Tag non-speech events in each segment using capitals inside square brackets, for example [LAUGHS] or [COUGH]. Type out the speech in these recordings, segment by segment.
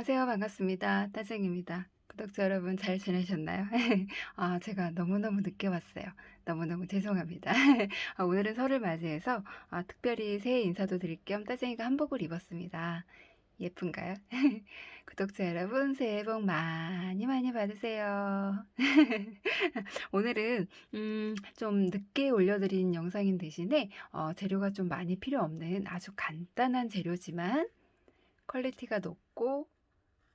안녕하세요. 반갑습니다. 따생입니다. 구독자 여러분 잘 지내셨나요? [LAUGHS] 아, 제가 너무너무 늦게 왔어요. 너무너무 죄송합니다. [LAUGHS] 아, 오늘은 설을 맞이해서 아, 특별히 새해 인사도 드릴 겸 따생이가 한복을 입었습니다. 예쁜가요? [LAUGHS] 구독자 여러분 새해 복 많이 많이 받으세요. 오늘은 음, 좀 늦게 올려드린 영상인 대신에 어, 재료가 좀 많이 필요 없는 아주 간단한 재료지만 퀄리티가 높고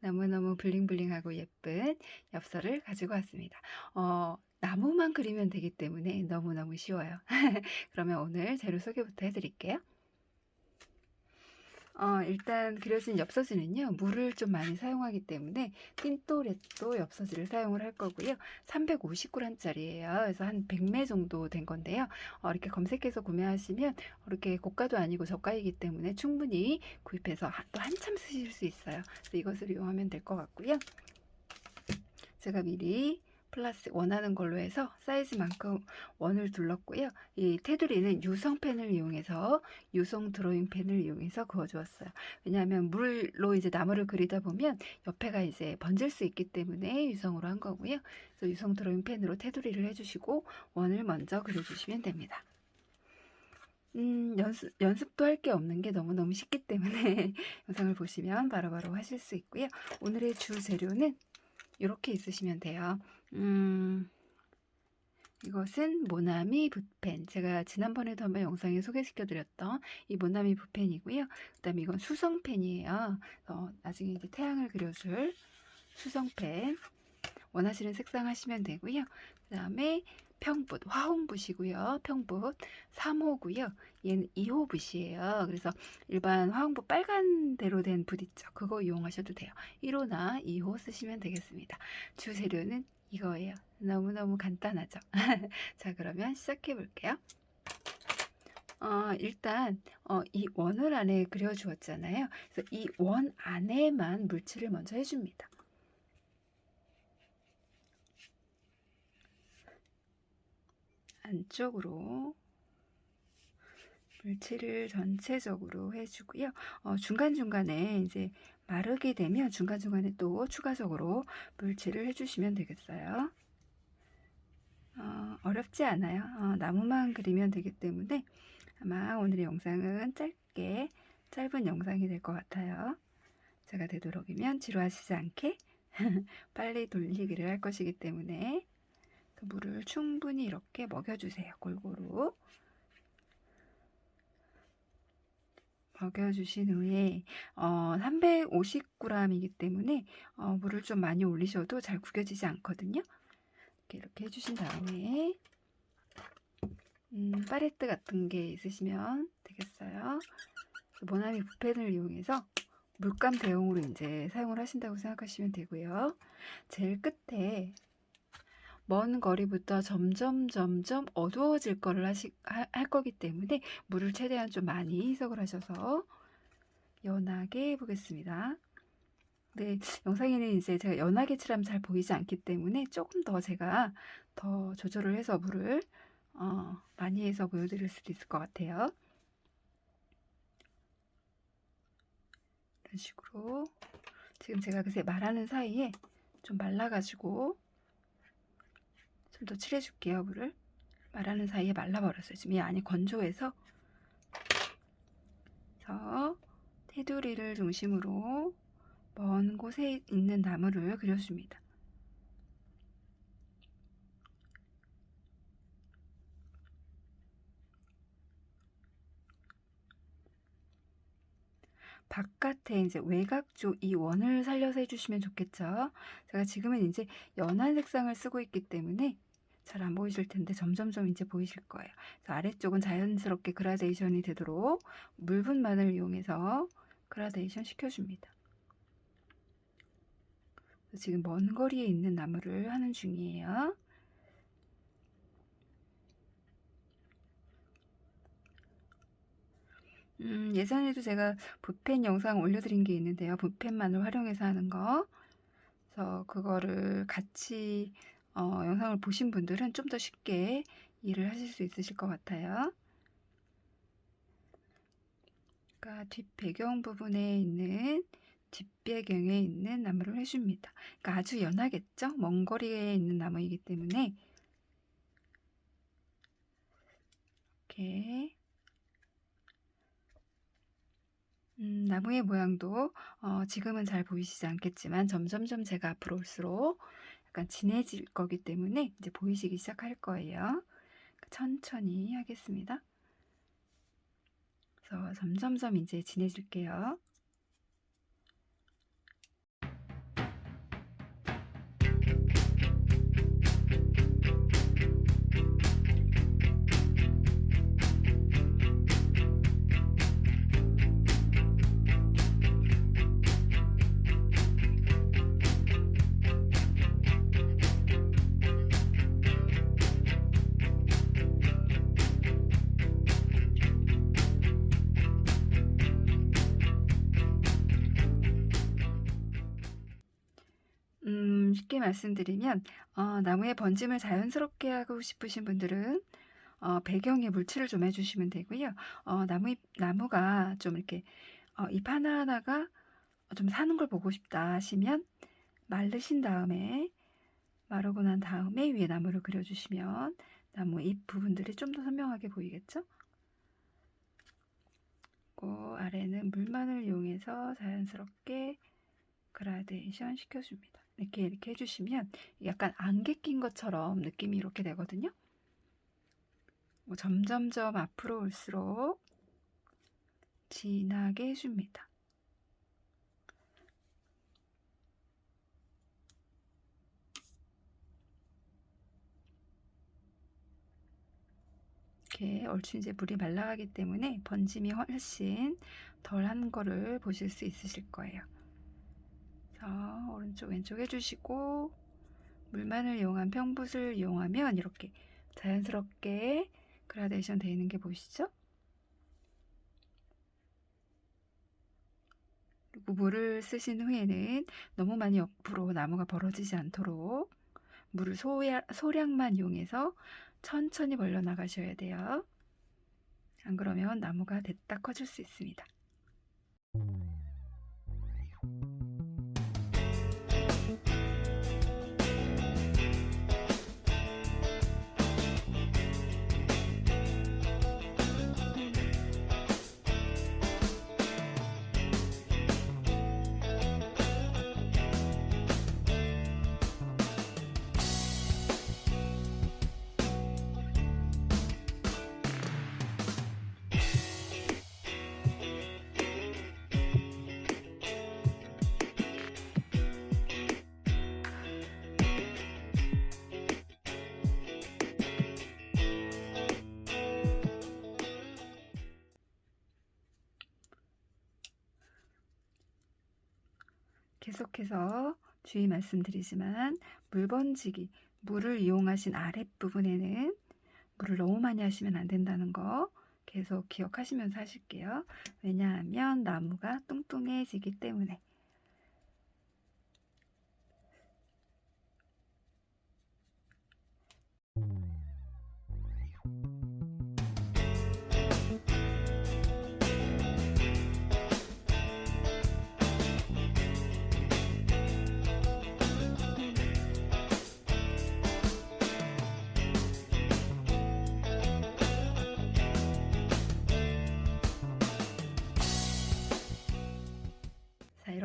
너무너무 블링블링하고 예쁜 엽서를 가지고 왔습니다. 어, 나무만 그리면 되기 때문에 너무너무 쉬워요. [LAUGHS] 그러면 오늘 재료 소개부터 해드릴게요. 어, 일단 그려진 엽서지는요, 물을 좀 많이 사용하기 때문에 틴토레또 엽서지를 사용을 할 거고요. 350g짜리예요. 그래서 한 100매 정도 된 건데요. 어, 이렇게 검색해서 구매하시면 이렇게 고가도 아니고 저가이기 때문에 충분히 구입해서 한- 또 한참 쓰실 수 있어요. 그래서 이것을 이용하면 될 것 같고요. 제가 미리 플라스틱 원하는 걸로 해서 사이즈만큼 원을 둘렀고요. 이 테두리는 유성펜을 이용해서 유성 드로잉 펜을 이용해서 그어주었어요. 왜냐하면 물로 이제 나무를 그리다 보면 옆에가 이제 번질 수 있기 때문에 유성으로 한 거고요. 그래서 유성 드로잉 펜으로 테두리를 해주시고 원을 먼저 그려주시면 됩니다. 음, 연습, 연습도 할 게 없는 게 너무너무 쉽기 때문에 [LAUGHS] 영상을 보시면 바로바로 하실 수 있고요. 오늘의 주 재료는 이렇게 있으시면 돼요. 음, 이것은 모나미 붓펜. 제가 지난번에도 한번 영상에 소개시켜드렸던 이 모나미 붓펜이고요. 그 다음에 이건 수성펜이에요. 어, 나중에 이제 태양을 그려줄 수성펜. 원하시는 색상 하시면 되고요. 그 다음에 평붓, 화홍붓이고요. 평붓 3호고요. 얘는 2호 붓이에요. 그래서 일반 화홍붓 빨간 대로 된 붓 있죠. 그거 이용하셔도 돼요. 1호나 2호 쓰시면 되겠습니다. 주 재료는 이거예요. 너무너무 간단하죠. [LAUGHS] 자, 그러면 시작해 볼게요. 어, 일단 어, 이 원을 안에 그려 주었잖아요. 그래서 이 원 안에만 물칠을 먼저 해줍니다. 안쪽으로 물칠을 전체적으로 해주고요. 어, 중간중간에 이제 마르게 되면 중간중간에 또 추가적으로 물칠을 해주시면 되겠어요. 어, 어렵지 않아요. 어, 나무만 그리면 되기 때문에 아마 오늘의 영상은 짧게 짧은 영상이 될 것 같아요. 제가 되도록이면 지루하시지 않게 [LAUGHS] 빨리 돌리기를 할 것이기 때문에 그 물을 충분히 이렇게 먹여주세요. 골고루 먹여주신 후에 어, 350g이기 때문에 어, 물을 좀 많이 올리셔도 잘 구겨지지 않거든요. 이렇게, 이렇게 해주신 다음에 음, 파레트 같은 게 있으시면 되겠어요. 모나미 붓펜을 이용해서 물감 대용으로 이제 사용을 하신다고 생각하시면 되고요. 제일 끝에 먼 거리부터 점점 점점 어두워질 거를 하시, 하, 할 거기 때문에 물을 최대한 좀 많이 희석을 하셔서 연하게 해보겠습니다. 네, 영상에는 이제 제가 연하게 칠하면 잘 보이지 않기 때문에 조금 더 제가 더 조절을 해서 물을 어, 많이 해서 보여드릴 수도 있을 것 같아요. 이런 식으로 지금 제가 그새 말하는 사이에 좀 말라가지고 좀 더 칠해줄게요 물을. 말하는 사이에 말라버렸어요. 지금 이 안이 건조해서. 그래서 테두리를 중심으로 먼 곳에 있는 나무를 그려줍니다. 바깥에 이제 외곽 쪽 이 원을 살려서 해주시면 좋겠죠. 제가 지금은 이제 연한 색상을 쓰고 있기 때문에 잘 안 보이실 텐데 점점점 이제 보이실 거예요. 아래쪽은 자연스럽게 그라데이션이 되도록 물분만을 이용해서 그라데이션 시켜줍니다. 지금 먼 거리에 있는 나무를 하는 중이에요. 음, 예전에도 제가 붓펜 영상 올려드린 게 있는데요. 붓펜만을 활용해서 하는 거. 그래서 그거를 같이 어, 영상을 보신 분들은 좀 더 쉽게 일을 하실 수 있으실 것 같아요. 그러니까 뒷 배경 부분에 있는 뒷배경에 있는 나무를 해줍니다. 그러니까 아주 연하겠죠? 먼 거리에 있는 나무이기 때문에 이렇게 음, 나무의 모양도 어, 지금은 잘 보이시지 않겠지만 점점점 제가 앞으로 올수록 약간 진해질 거기 때문에 이제 보이시기 시작할 거예요. 천천히 하겠습니다. 그래서 점점점 이제 진해질게요. 쉽게 말씀드리면 어, 나무의 번짐을 자연스럽게 하고 싶으신 분들은 어, 배경에 물칠을 좀 해주시면 되고요. 어, 나무 잎- 나무가 좀 이렇게 어, 잎 하나 하나가 좀 사는 걸 보고 싶다 하시면 마르신 다음에 마르고 난 다음에 위에 나무를 그려주시면 나무 잎 부분들이 좀 더 선명하게 보이겠죠? 그 아래는 물만을 이용해서 자연스럽게 그라데이션 시켜줍니다. 이렇게 이렇게 해주시면 약간 안개 낀 것처럼 느낌이 이렇게 되거든요. 뭐 점점점 앞으로 올수록 진하게 해줍니다. 이렇게 얼추 이제 물이 말라가기 때문에 번짐이 훨씬 덜한 거를 보실 수 있으실 거예요. 자, 오른쪽 왼쪽 해주시고 물만을 이용한 평붓을 이용하면 이렇게 자연스럽게 그라데이션 되어 있는 게 보이시죠? 그리고 물을 쓰신 후에는 너무 많이 옆으로 나무가 벌어지지 않도록 물을 소야, 소량만 이용해서 천천히 벌려 나가셔야 돼요. 안 그러면 나무가 됐다 커질 수 있습니다. 계속해서 주의 말씀드리지만 물 번지기, 물을 이용하신 아랫부분에는 물을 너무 많이 하시면 안 된다는 거 계속 기억하시면서 하실게요. 왜냐하면 나무가 뚱뚱해지기 때문에.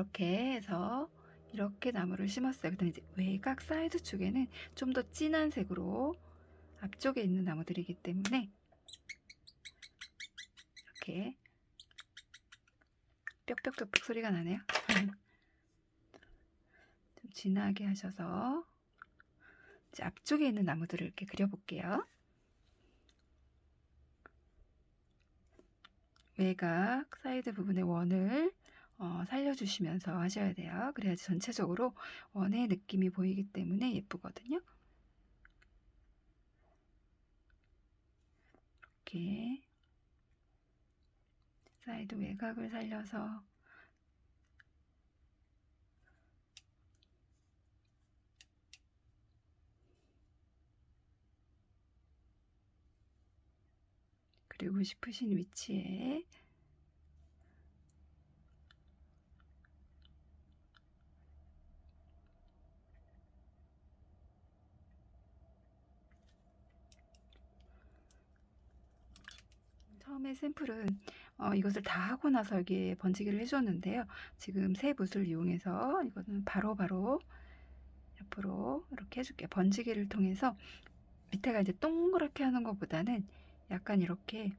이렇게 해서 이렇게 나무를 심었어요. 그다음에 이제 외곽 사이드 쪽에는 좀 더 진한 색으로 앞쪽에 있는 나무들이기 때문에 이렇게 뾱뾱뾱뾱 소리가 나네요. [LAUGHS] 좀 진하게 하셔서 이제 앞쪽에 있는 나무들을 이렇게 그려볼게요. 외곽 사이드 부분의 원을 어, 살려주시면서 하셔야 돼요. 그래야지 전체적으로 원의 느낌이 보이기 때문에 예쁘거든요. 이렇게 사이드 외곽을 살려서 그리고 싶으신 위치에 처음에 샘플은 어, 이것을 다 하고 나서 여기에 번지기를 해줬는데요. 지금 새 붓을 이용해서 이거는 바로 바로 옆으로 이렇게 해줄게요. 번지기를 통해서 밑에가 이제 동그랗게 하는 것보다는 약간 이렇게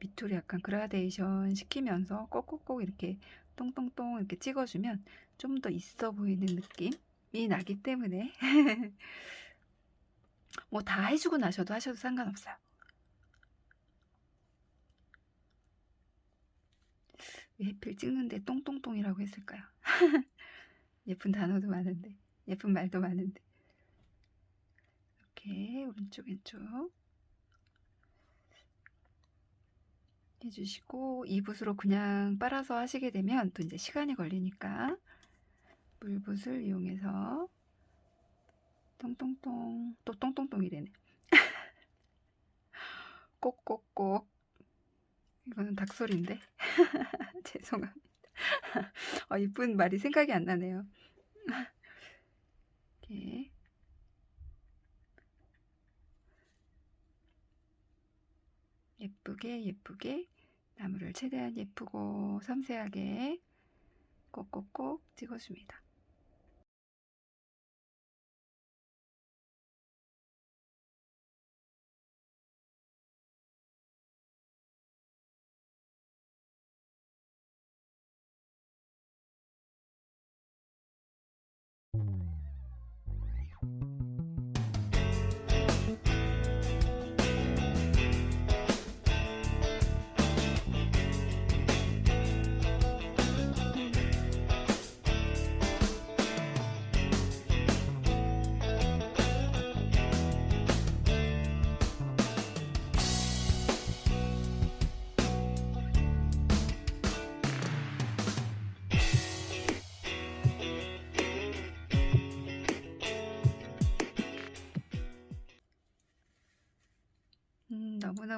밑으로 약간 그라데이션 시키면서 꼭꼭꼭 이렇게 똥똥똥 이렇게 찍어주면 좀 더 있어 보이는 느낌이 나기 때문에 [LAUGHS] 뭐 다 해주고 나셔도 하셔도 상관없어요. 왜 하필 찍는데 똥똥똥이라고 했을까요? [LAUGHS] 예쁜 단어도 많은데, 예쁜 말도 많은데. 이렇게 오른쪽 왼쪽 해주시고 이 붓으로 그냥 빨아서 하시게 되면 또 이제 시간이 걸리니까 물붓을 이용해서 똥똥똥 또 똥똥똥이래네 [LAUGHS] 꼭꼭꼭 이거는 닭소리인데? [LAUGHS] 죄송합니다. 어, 이쁜 말이 생각이 안 나네요. 이렇게. 예쁘게 예쁘게 나무를 최대한 예쁘고 섬세하게 꼭꼭꼭 찍어줍니다.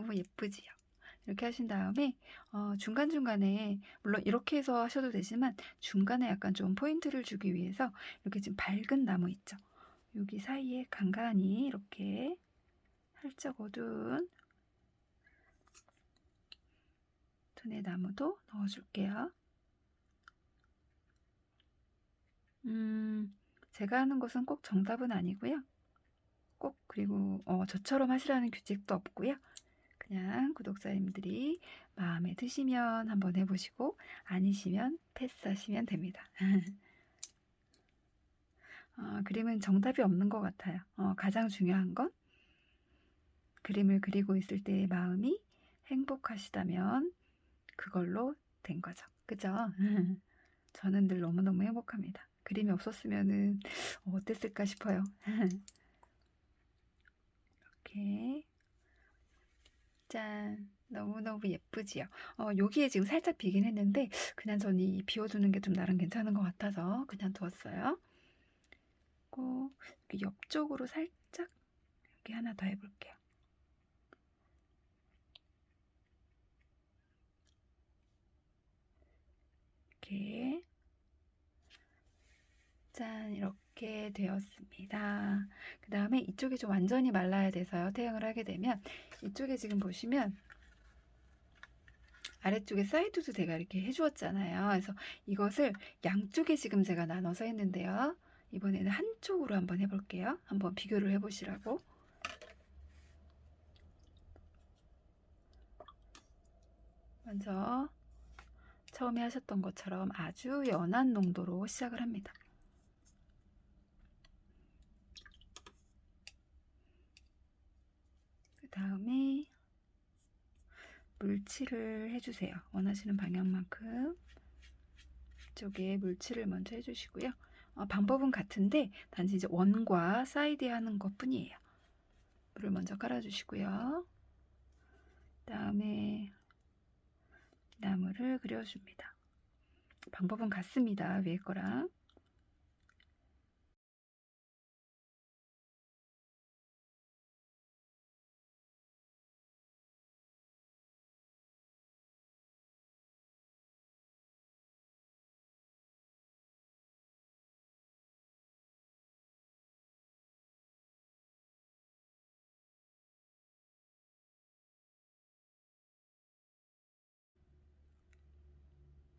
너무너무 예쁘지요. 이렇게 하신 다음에 어, 중간중간에 물론 이렇게 해서 하셔도 되지만 중간에 약간 좀 포인트를 주기 위해서 이렇게 지금 밝은 나무 있죠. 여기 사이에 간간히 이렇게 살짝 어두운 톤의 나무도 넣어줄게요. 음, 제가 하는 것은 꼭 정답은 아니고요. 꼭 그리고 어, 저처럼 하시라는 규칙도 없고요. 그냥 구독자님들이 마음에 드시면 한번 해보시고 아니시면 패스하시면 됩니다. [LAUGHS] 어, 그림은 정답이 없는 것 같아요. 어, 가장 중요한 건 그림을 그리고 있을 때의 마음이 행복하시다면 그걸로 된 거죠. 그죠? [LAUGHS] 저는 늘 너무너무 행복합니다. 그림이 없었으면 어땠을까 싶어요. [LAUGHS] 이렇게 짠. 너무너무 예쁘지요. 어, 여기에 지금 살짝 비긴 했는데 그냥 전 이 비워두는 게 좀 나름 괜찮은 것 같아서 그냥 두었어요. 그리고 옆쪽으로 살짝 여기 하나 더 해볼게요. 이렇게. 짠 이렇게 되었습니다. 그 다음에 이쪽이 좀 완전히 말라야 돼서요. 태양을 하게 되면 이쪽에 지금 보시면 아래쪽에 사이드도 제가 이렇게 해주었잖아요. 그래서 이것을 양쪽에 지금 제가 나눠서 했는데요. 이번에는 한쪽으로 한번 해볼게요. 한번 비교를 해보시라고. 먼저 처음에 하셨던 것처럼 아주 연한 농도로 시작을 합니다. 다음에 물칠을 해주세요. 원하시는 방향만큼 이쪽에 물칠을 먼저 해주시고요. 어, 방법은 같은데 단지 이제 원과 사이드에 하는 것 뿐이에요. 물을 먼저 깔아주시고요. 다음에 나무를 그려줍니다. 방법은 같습니다. 위에 거랑.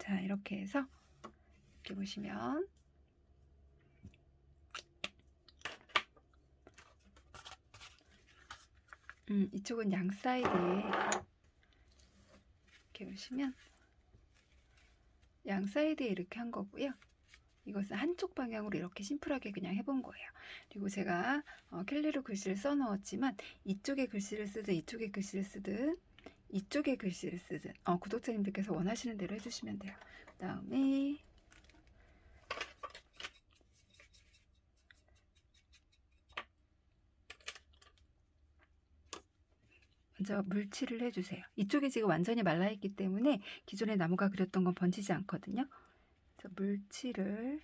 자, 이렇게 해서 이렇게 보시면 음, 이쪽은 양 사이드에 이렇게 보시면 양 사이드에 이렇게 한 거고요. 이것은 한쪽 방향으로 이렇게 심플하게 그냥 해본 거예요. 그리고 제가 어, 캘리로 글씨를 써 넣었지만 이쪽에 글씨를 쓰든 이쪽에 글씨를 쓰든 이쪽에 글씨를 쓰든 어, 구독자님들께서 원하시는 대로 해주시면 돼요. 그 다음에 먼저 물칠을 해주세요. 이쪽이 지금 완전히 말라있기 때문에 기존의 나무가 그렸던 건 번지지 않거든요. 그래서 물칠을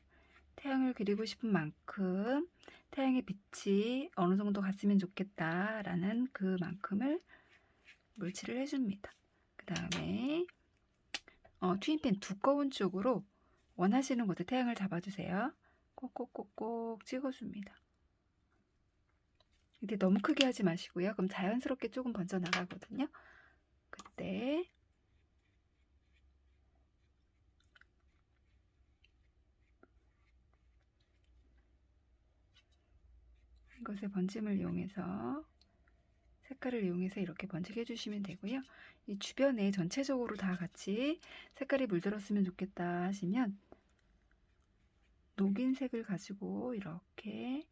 태양을 그리고 싶은 만큼 태양의 빛이 어느 정도 갔으면 좋겠다라는 그만큼을 물칠을 해줍니다. 그 다음에 어, 트윈펜 두꺼운 쪽으로 원하시는 곳에 태양을 잡아주세요. 꼭꼭꼭꼭 찍어줍니다. 근데 너무 크게 하지 마시고요. 그럼 자연스럽게 조금 번져 나가거든요. 그때 이것의 번짐을 이용해서 색깔을 이용해서 이렇게 번지게 해주시면 되고요. 이 주변에 전체적으로 다 같이 색깔이 물들었으면 좋겠다 하시면 녹인 색을 가지고 이렇게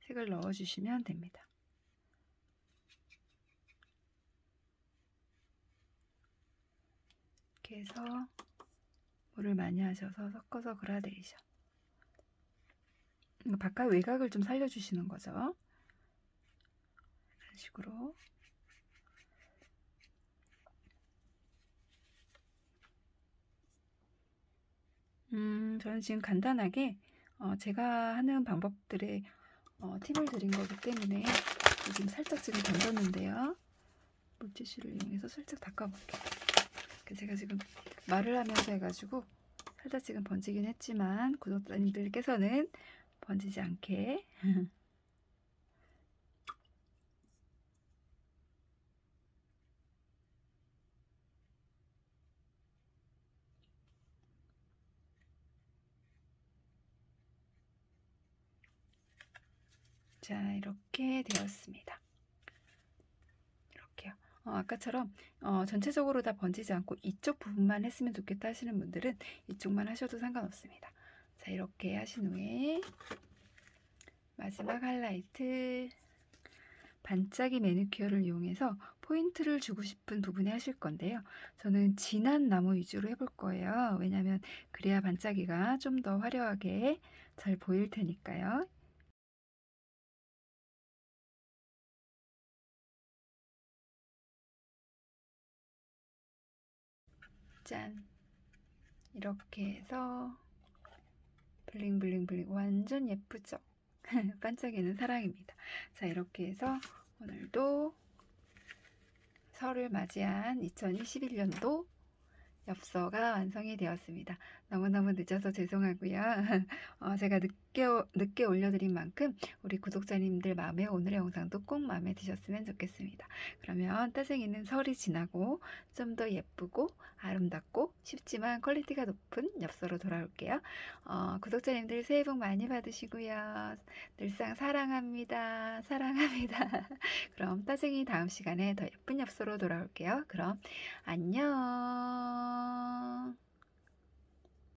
색을 넣어주시면 됩니다. 이렇게 해서 물을 많이 하셔서 섞어서 그라데이션 바깥 외곽을 좀 살려주시는 거죠. 이런 식으로 음, 저는 지금 간단하게 어, 제가 하는 방법들의 어, 팁을 드린 거기 때문에 지금 살짝 지금 던졌는데요. 물티슈를 이용해서 살짝 닦아볼게요. 제가 지금 말을 하면서 해가지고 살짝 지금 번지긴 했지만 구독자님들께서는 번지지 않게 [LAUGHS] 자 이렇게 되었습니다. 이렇게요. 어, 아까처럼 어, 전체적으로 다 번지지 않고 이쪽 부분만 했으면 좋겠다 하시는 분들은 이쪽만 하셔도 상관없습니다. 자 이렇게 하신 후에 마지막 하이라이트 반짝이 매니큐어를 이용해서 포인트를 주고 싶은 부분에 하실 건데요. 저는 진한 나무 위주로 해볼 거예요. 왜냐하면 그래야 반짝이가 좀 더 화려하게 잘 보일 테니까요. 짠 이렇게 해서 블링블링블링 완전 예쁘죠? [LAUGHS] 반짝이는 사랑입니다. 자 이렇게 해서 오늘도 설을 맞이한 2021년도 엽서가 완성이 되었습니다. 너무너무 늦어서 죄송하고요. [LAUGHS] 어, 제가 늦게, 늦게 올려드린 만큼 우리 구독자님들 마음에 오늘의 영상도 꼭 마음에 드셨으면 좋겠습니다. 그러면 따생이는 설이 지나고 좀 더 예쁘고 아름답고 쉽지만 퀄리티가 높은 엽서로 돌아올게요. 어, 구독자님들 새해 복 많이 받으시고요. 늘상 사랑합니다. 사랑합니다. [LAUGHS] 그럼 따생이 다음 시간에 더 예쁜 엽서로 돌아올게요. 그럼 안녕. な